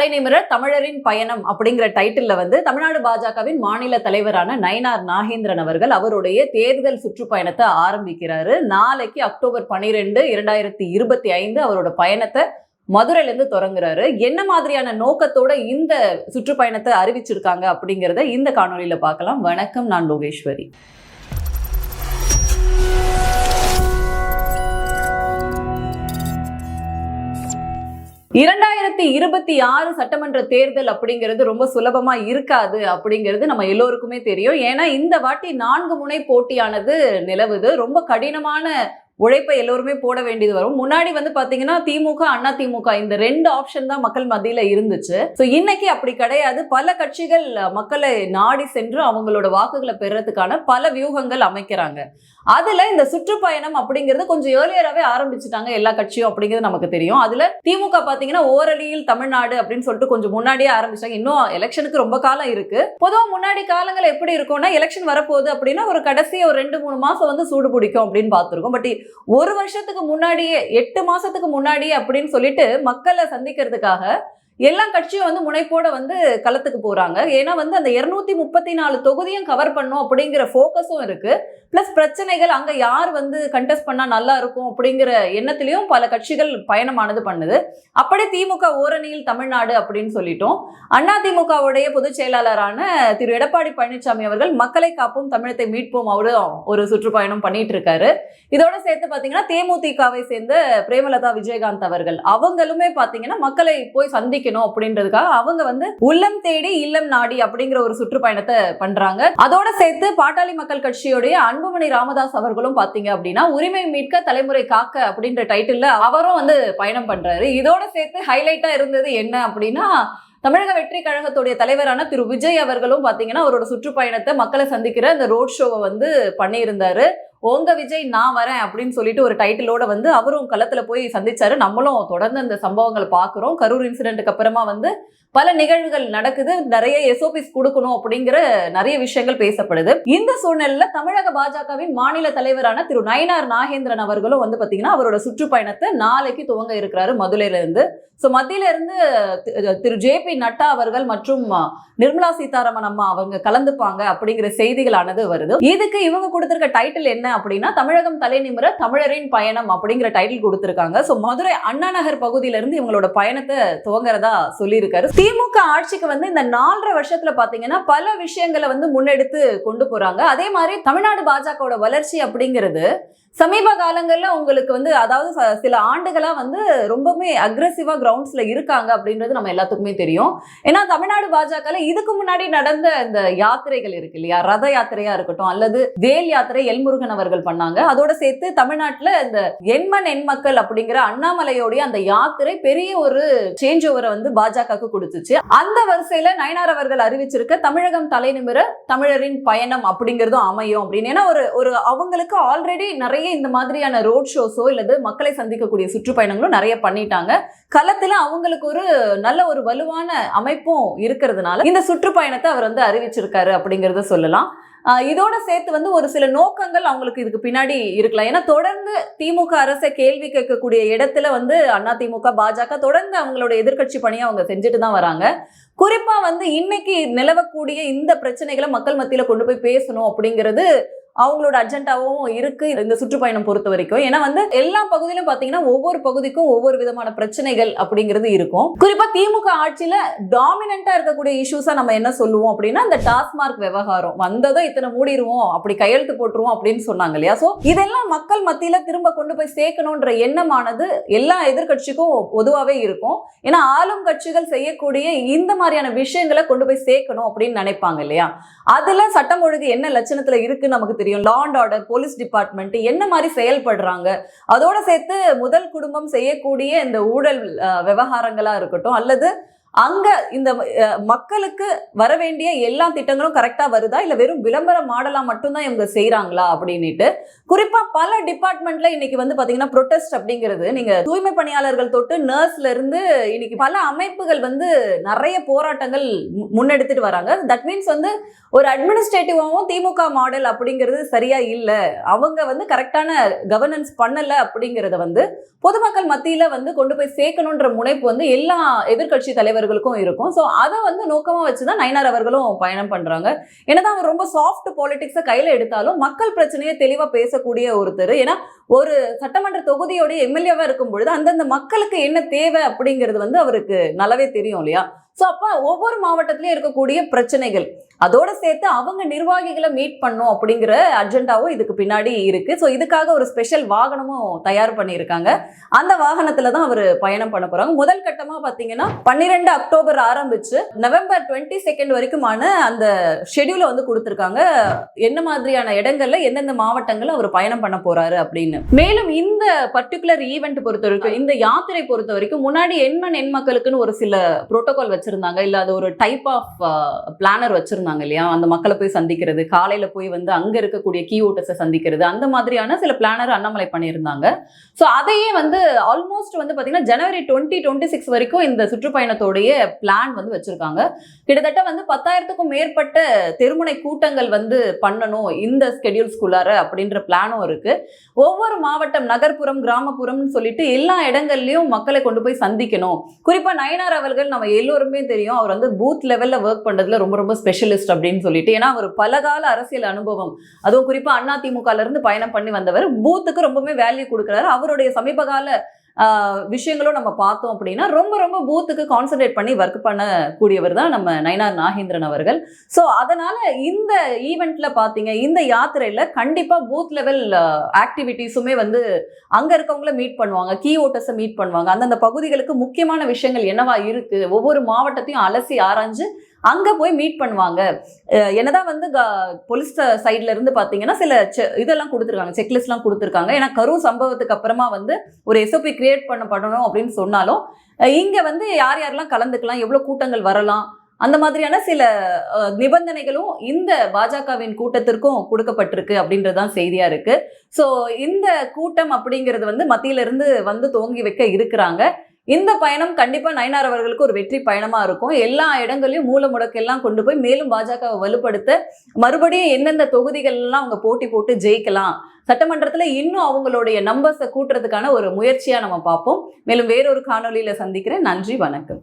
தலைநிமிர தமிழரின் பயணம் அப்படிங்கிற டைட்டில்ல வந்து தமிழ்நாடு பாஜகவின் மாநில தலைவரான நயனார் நாகேந்திரன் அவர்கள் அவருடைய தேர்தல் சுற்றுப்பயணத்தை ஆரம்பிக்கிறாரு. நாளைக்கு அக்டோபர் பனிரெண்டு இரண்டாயிரத்தி இருபத்தி ஐந்து அவரோட பயணத்தை மதுரையில இருந்து தொடங்குறாரு. என்ன மாதிரியான நோக்கத்தோட இந்த சுற்றுப்பயணத்தை அறிவிச்சிருக்காங்க அப்படிங்கிறத இந்த காணொலியில பார்க்கலாம். வணக்கம் நான் லோகேஸ்வரி. இரண்டாயிரத்தி இருபத்தி ஆறு சட்டமன்ற தேர்தல் அப்படிங்கிறது ரொம்ப சுலபமா இருக்காது அப்படிங்கிறது நம்ம எல்லோருக்குமே தெரியும். ஏன்னா இந்த வாட்டி நான்கு முனை போட்டியானது நிலவுது. ரொம்ப கடினமான உழைப்பை எல்லோருமே போட வேண்டியது வரும். முன்னாடி வந்து பாத்தீங்கன்னா திமுக அண்ணா திமுக இந்த ரெண்டு ஆப்ஷன் தான் மக்கள் மத்தியில இருந்துச்சு. ஸோ இன்னைக்கு அப்படி கிடையாது. பல கட்சிகள் மக்களை நாடி சென்று அவங்களோட வாக்குகளை பெறத்துக்கான பல வியூகங்கள் அமைக்கிறாங்க. அதுல இந்த சுற்றுப்பயணம் அப்படிங்கிறது கொஞ்சம் ஏர்லியராகவே ஆரம்பிச்சுட்டாங்க எல்லா கட்சியும் அப்படிங்கிறது நமக்கு தெரியும். அதுல திமுக பாத்தீங்கன்னா ஓரளியில் தமிழ்நாடு அப்படின்னு சொல்லிட்டு கொஞ்சம் முன்னாடியே ஆரம்பிச்சாங்க. இன்னும் எலெக்ஷனுக்கு ரொம்ப காலம் இருக்கு. பொதுவாக முன்னாடி காலங்கள் எப்படி இருக்கும்னா எலெக்ஷன் வரப்போகுது அப்படின்னா ஒரு கடைசி ஒரு ரெண்டு மூணு மாசம் வந்து சூடு பிடிக்கும் அப்படின்னு பார்த்துருக்கோம். பட் ஒரு வருஷத்துக்கு முன்னாடியே எட்டு மாசத்துக்கு முன்னாடியே அப்படின்னு சொல்லிட்டு மக்களை சந்திக்கிறதுக்காக எல்லா கட்சியும் வந்து முனைப்போட வந்து களத்துக்கு போறாங்க. ஏன்னா வந்து அந்த இருநூத்தி முப்பத்தி நாலு தொகுதியும் கவர் பண்ணும் அப்படிங்கிற ஃபோக்கஸும் இருக்கு. பிளஸ் பிரச்சனைகள் அங்க யார் வந்து கண்டெஸ்ட் பண்ணா நல்லா இருக்கும் அப்படிங்கிற எண்ணத்திலையும் பல கட்சிகள் பயணமானது பண்ணுது. அப்படி திமுக ஓரணியில் தமிழ்நாடு அப்படின்னு சொல்லிட்டோம். அண்ணா திமுகவுடைய பொதுச் செயலாளரான திரு எடப்பாடி பழனிசாமி அவர்கள் மக்களை காப்போம் தமிழத்தை மீட்போம் அவரும் ஒரு சுற்றுப்பயணம் பண்ணிட்டு இருக்காரு. இதோட சேர்த்து பாத்தீங்கன்னா தேமுதிகவை சேர்ந்த பிரேமலதா விஜயகாந்த் அவர்கள். அவங்களுமே பாத்தீங்கன்னா மக்களை போய் சந்திக்கணும் அப்படின்றதுக்காக அவங்க வந்து உள்ளம் தேடி இல்லம் நாடி அப்படிங்கிற ஒரு சுற்றுப்பயணத்தை பண்றாங்க. அதோட சேர்த்து பாட்டாளி மக்கள் கட்சியுடைய அன்புமணி ராமதாஸ் அவர்களும் பாத்தீங்க அப்படின்னா உரிமை மீட்க தலைமுறை காக்க அப்படின்ற டைட்டில் அவரும் வந்து பயணம் பண்றாரு. இதோட சேர்த்து ஹைலைட்டா இருந்தது என்ன அப்படின்னா தமிழக வெற்றி கழகத்துடைய தலைவரான திரு விஜய் அவர்களும் பாத்தீங்கன்னா அவரோட சுற்றுப்பயணத்தை மக்களை சந்திக்கிற அந்த ரோட் ஷோவை வந்து பண்ணியிருந்தாரு. உங்க விஜய் நான் வரேன் அப்படின்னு சொல்லிட்டு ஒரு டைட்டிலோட வந்து அவரும் களத்துல போய் சந்திச்சாரு. நம்மளும் தொடர்ந்து அந்த சம்பவங்களை பார்க்குறோம் கரூர் இன்சிடென்ட்டுக்கு அப்புறமா வந்து பல நிகழ்வுகள் நடக்குது. நிறைய எஸ்ஓபிஸ் கொடுக்கணும் அப்படிங்கிற நிறைய விஷயங்கள் பேசப்படுது. இந்த சூழ்நிலையில தமிழக பாஜகவின் மாநில தலைவரான திரு நயினார் நாகேந்திரன் அவர்களும் வந்து பாத்தீங்கன்னா அவரோட சுற்றுப்பயணத்தை நாளைக்கு துவங்க இருக்கிறாரு மதுரையில இருந்து ஸோ மத்தியில இருந்து தி- திரு ஜே பி நட்டா அவர்கள் மற்றும் நிர்மலா சீதாராமன் அம்மா அவங்க கலந்துப்பாங்க அப்படிங்கிற செய்திகளானது வருது. இதுக்கு இவங்க கொடுத்திருக்க டைட்டில் என்ன அப்படின்னா தமிழகம் தலைநிமிர தமிழரின் பயணம் அப்படிங்கிற டைட்டில் கொடுத்திருக்காங்க. ஸோ மதுரை அண்ணா நகர் பகுதியில இருந்து இவங்களோட பயணத்தை துவங்குறதா சொல்லியிருக்காரு. திமுக ஆட்சிக்கு வந்து இந்த நாலரை வருஷத்துல பாத்தீங்கன்னா பல விஷயங்களை வந்து முன்னெடுத்து கொண்டு போறாங்க. அதே மாதிரி தமிழ்நாடு பாஜகவோட வளர்ச்சி அப்படிங்கிறது சமீப காலங்கள்ல உங்களுக்கு வந்து அதாவது சில ஆண்டுகளா வந்து ரொம்பவுமே அக்ரெசிவா கிரவுண்ட்ஸ்ல இருக்காங்க அப்படின்றது நம்ம எல்லாத்துக்குமே தெரியும். ஏன்னா தமிழ்நாடு பாஜகல இதுக்கு முன்னாடி நடந்த இந்த யாத்திரைகள் இருக்கு இல்லையா? ரத யாத்திரையா இருக்கட்டும் அல்லது வேல் யாத்திரை எல்முருகன் அவர்கள் பண்ணாங்க. அதோட சேர்த்து தமிழ்நாட்டுல இந்த எண்மன் எண்மக்கள் அப்படிங்கிற அண்ணாமலையோடைய அந்த யாத்திரை பெரிய ஒரு சேஞ்ச் ஓவரை வந்து பாஜகவுக்கு கொடுத்துச்சு. அந்த வரிசையில் நயனார் அவர்கள் அறிவிச்சிருக்க தமிழகம் தலைநிமிர தமிழரின் பயணம் அப்படிங்கிறதும் அமையும் அப்படின்னு. ஏன்னா ஒரு ஒரு அவங்களுக்கு ஆல்ரெடி நிறைய இந்த மாதிரியான ரோட் ஷோஸோ இல்லது மக்களை சந்திக்கக்கூடிய சுற்றுப்பயணங்களும் நிறைய பண்ணிட்டாங்க. களத்துல அவங்களுக்கு ஒரு நல்ல ஒரு வலுவான அமைப்பும் இருக்கிறதுனால இந்த சுற்றுப்பயணத்தை அவர் வந்து அறிவிச்சிருக்காரு அப்படிங்கறத சொல்லலாம். ஆஹ் இதோட சேர்த்து வந்து ஒரு சில நோக்கங்கள் அவங்களுக்கு இதுக்கு பின்னாடி இருக்கலாம். ஏன்னா தொடர்ந்து திமுக அரசை கேள்வி கேட்கக்கூடிய இடத்துல வந்து அண்ணா திமுக பாஜக தொடர்ந்து அவங்களோட எதிர்க்கட்சி பணியை அவங்க செஞ்சுட்டு தான் வராங்க. குறிப்பா வந்து இன்னைக்கு நிலவக்கூடிய இந்த பிரச்சனைகளை மக்கள் மத்தியில கொண்டு போய் பேசணும் அப்படிங்கிறது அவங்களோட அர்ஜென்டாவும் இருக்கு இந்த சுற்றுப்பயணம் பொறுத்த வரைக்கும். ஏன்னா வந்து எல்லா பகுதியிலும் பாத்தீங்கன்னா ஒவ்வொரு பகுதிக்கும் ஒவ்வொரு விதமான பிரச்சனைகள் அப்படிங்கிறது இருக்கும். குறிப்பா திமுக ஆட்சியில டாமினண்டா இருக்கக்கூடிய இஷ்யூஸா நம்ம என்ன சொல்லுவோம் அப்படின்னா இந்த டாஸ்மார்க் விவகாரம். வந்ததும் இத்தனை மூடிடுவோம் அப்படி கையெழுத்து போட்டுருவோம் அப்படின்னு சொன்னாங்க இல்லையா? சோ இதெல்லாம் மக்கள் மத்தியில திரும்ப கொண்டு போய் சேர்க்கணும்ன்ற எண்ணமானது எல்லா எதிர்க்கட்சிக்கும் பொதுவாவே இருக்கும். ஏன்னா ஆளும் கட்சிகள் செய்யக்கூடிய இந்த மாதிரியான விஷயங்களை கொண்டு போய் சேர்க்கணும் அப்படின்னு நினைப்பாங்க இல்லையா? அதுல சட்டம் ஒழுங்கு என்ன லட்சணத்துல இருக்கு நமக்கு தெரியும். Law and order police department என்ன மாதிரி செயல்படுறாங்க? அதோட சேர்த்து முதல் குடும்பம் செய்யக்கூடிய இந்த ஊழல் விவகாரங்களா இருக்கட்டும் அல்லது அங்க இந்த மக்களுக்கு வர வேண்டிய எல்லா திட்டங்களும் கரெக்டா வருதா? இல்ல வெறும் விளம்பர மாடலா மட்டும்தான் இவங்க செய்கிறாங்களா அப்படின்னுட்டு. குறிப்பா பல டிபார்ட்மெண்ட்ல இன்னைக்கு வந்து பாத்தீங்கன்னா ப்ரொட்டஸ்ட் அப்படிங்கிறது நீங்க தூய்மை பணியாளர்கள் தொட்டு நர்ஸ்ல இருந்து இன்னைக்கு பல அமைப்புகள் வந்து நிறைய போராட்டங்கள் மு- முன்னெடுத்துட்டு வராங்க. தட் மீன்ஸ் வந்து ஒரு அட்மினிஸ்ட்ரேட்டிவாகவும் திமுக மாடல் அப்படிங்கிறது சரியா இல்லை. அவங்க வந்து கரெக்டான கவர்னன்ஸ் பண்ணல அப்படிங்கிறத வந்து பொதுமக்கள் மத்தியில வந்து கொண்டு போய் சேர்க்கணுன்ற முனைப்பு வந்து எல்லா எதிர்க்கட்சி தலைவர் தலைவர்களுக்கும் இருக்கும். ஸோ அதை வந்து நோக்கமா வச்சுதான் நயனார் அவர்களும் பயணம் பண்றாங்க. என்னதான் அவர் ரொம்ப சாஃப்ட் பாலிடிக்ஸை கையில எடுத்தாலும் மக்கள் பிரச்சனையை தெளிவா பேசக்கூடிய ஒருத்தர். ஏன்னா ஒரு சட்டமன்ற தொகுதியோட எம்எல்ஏவா இருக்கும் பொழுது அந்தந்த மக்களுக்கு என்ன தேவை அப்படிங்கிறது வந்து அவருக்கு நல்லாவே தெரியும் இல்லையா? ஸோ அப்போ ஒவ்வொரு மாவட்டத்திலையும் இருக்கக்கூடிய பிரச்சனைகள். அதோட சேர்த்து அவங்க நிர்வாகிகளை மீட் பண்ணும் அப்படிங்கிற அஜெண்டாவும் இதுக்கு பின்னாடி இருக்கு. ஸோ இதுக்காக ஒரு ஸ்பெஷல் வாகனமும் தயார் பண்ணியிருக்காங்க. அந்த வாகனத்துல தான் அவர் பயணம் பண்ண போறாங்க. முதல் கட்டமா பாத்தீங்கன்னா பன்னிரெண்டு அக்டோபர் ஆரம்பிச்சு நவம்பர் டுவெண்ட்டி செகண்ட் வரைக்குமான அந்த ஷெடியூலை வந்து கொடுத்துருக்காங்க. என்ன மாதிரியான இடங்கள்ல எந்தெந்த மாவட்டங்கள்ல அவர் பயணம் பண்ண போறாரு அப்படின்னு. மேலும் இந்த பர்டிகுலர் ஈவெண்ட் பொறுத்த வரைக்கும் இந்த யாத்திரை பொறுத்த வரைக்கும் முன்னாடி எண்மண் எண் மக்களுக்குன்னு ஒரு சில புரோட்டோகால் வச்சிருந்தாங்க. இல்ல அது ஒரு டைப் ஆஃப் பிளானர் வச்சிருந்தாங்க இல்லையா? அந்த மக்களை போய் சந்திக்கிறது காலையில போய் வந்து அங்க இருக்கக்கூடிய கீ ஓட்டர்ஸை சந்திக்கிறது அந்த மாதிரியான சில பிளானர் அண்ணாமலை பண்ணியிருந்தாங்க. ஸோ அதையே வந்து ஆல்மோஸ்ட் வந்து பாத்தீங்கன்னா ஜனவரி டுவெண்ட்டி டுவெண்ட்டி சிக்ஸ் வரைக்கும் இந்த சுற்றுப்பயணத்தோடைய பிளான் வந்து வச்சிருக்காங்க. கிட்டத்தட்ட வந்து பத்தாயிரத்துக்கும் மேற்பட்ட தெருமுனை கூட்டங்கள் வந்து பண்ணணும் இந்த ஸ்கெடியூல்ஸ்குள்ளார அப்படின்ற பிளானும் இருக்கு. ஒவ்வொரு மாவட்டம் நகர்ப்புறம் கிராமப்புறம்னு சொல்லிட்டு எல்லா இடங்கள்லயும் மக்களை கொண்டு போய் சந்திக்கணும். குறிப்பா நயனார் அவர்கள் நம்ம எல்லோருமே தெரியும் அவர் வந்து பூத் லெவலில் ஒர்க் பண்ணுறதுல ரொம்ப ரொம்ப ஸ்பெஷலிஸ்ட் அப்படின்னு சொல்லிட்டு. ஏன்னா அவர் பலகால அரசியல் அனுபவம். அதுவும் குறிப்பாக அதிமுகலேருந்து பயணம் பண்ணி வந்தவர். பூத்துக்கு ரொம்பவுமே வேல்யூ கொடுக்குறாரு. அவருடைய சமீபகால விஷயங்களும் நம்ம பார்த்தோம் அப்படின்னா ரொம்ப ரொம்ப பூத்துக்கு கான்சென்ட்ரேட் பண்ணி ஒர்க் பண்ணக்கூடியவர் தான் நம்ம நயனார் நாகேந்திரன் அவர்கள். ஸோ அதனால இந்த ஈவெண்ட்ல பார்த்தீங்க இந்த யாத்திரையில் கண்டிப்பாக பூத் லெவல் ஆக்டிவிட்டிஸுமே வந்து அங்கே இருக்கவங்கள மீட் பண்ணுவாங்க கீ ஓட்டர்ஸை மீட் பண்ணுவாங்க. அந்தந்த பகுதிகளுக்கு முக்கியமான விஷயங்கள் என்னவா இருக்கு ஒவ்வொரு மாவட்டத்தையும் அலசி ஆராய்ஞ்சு அங்கே போய் மீட் பண்ணுவாங்க. என்னதான் வந்து போலீஸ் சைட்ல இருந்து பார்த்தீங்கன்னா சில செ- இதெல்லாம் கொடுத்துருக்காங்க. செக்லிஸ்ட்லாம் கொடுத்துருக்காங்க. ஏன்னா கரூர் சம்பவத்துக்கு அப்புறமா வந்து ஒரு எஸ்ஓபி கிரியேட் பண்ணப்படணும் அப்படின்னு சொன்னாலும் இங்கே வந்து யார் யாரெல்லாம் கலந்துக்கலாம் எவ்வளோ கூட்டங்கள் வரலாம் அந்த மாதிரியான சில நிபந்தனைகளும் இந்த பாஜகவின் கூட்டத்திற்கும் கொடுக்கப்பட்டிருக்கு அப்படின்றதான் செய்தியா இருக்கு. ஸோ இந்த கூட்டம் அப்படிங்கிறது வந்து மத்தியிலிருந்து வந்து துவங்கி வைக்க இருக்கிறாங்க. இந்த பயணம் கண்டிப்பாக நயனார் அவர்களுக்கு ஒரு வெற்றி பயணமாக இருக்கும். எல்லா இடங்களையும் மூல முடக்கெல்லாம் கொண்டு போய் மேலும் பாஜகவை வலுப்படுத்த மறுபடியும் எந்தெந்த தொகுதிகள் எல்லாம் அவங்க போட்டி போட்டு ஜெயிக்கலாம் சட்டமன்றத்தில் இன்னும் அவங்களுடைய நம்பர்ஸை கூட்டுறதுக்கான ஒரு முயற்சியா நம்ம பார்ப்போம். மேலும் வேறொரு காணொலியில் சந்திக்கிறேன். நன்றி வணக்கம்.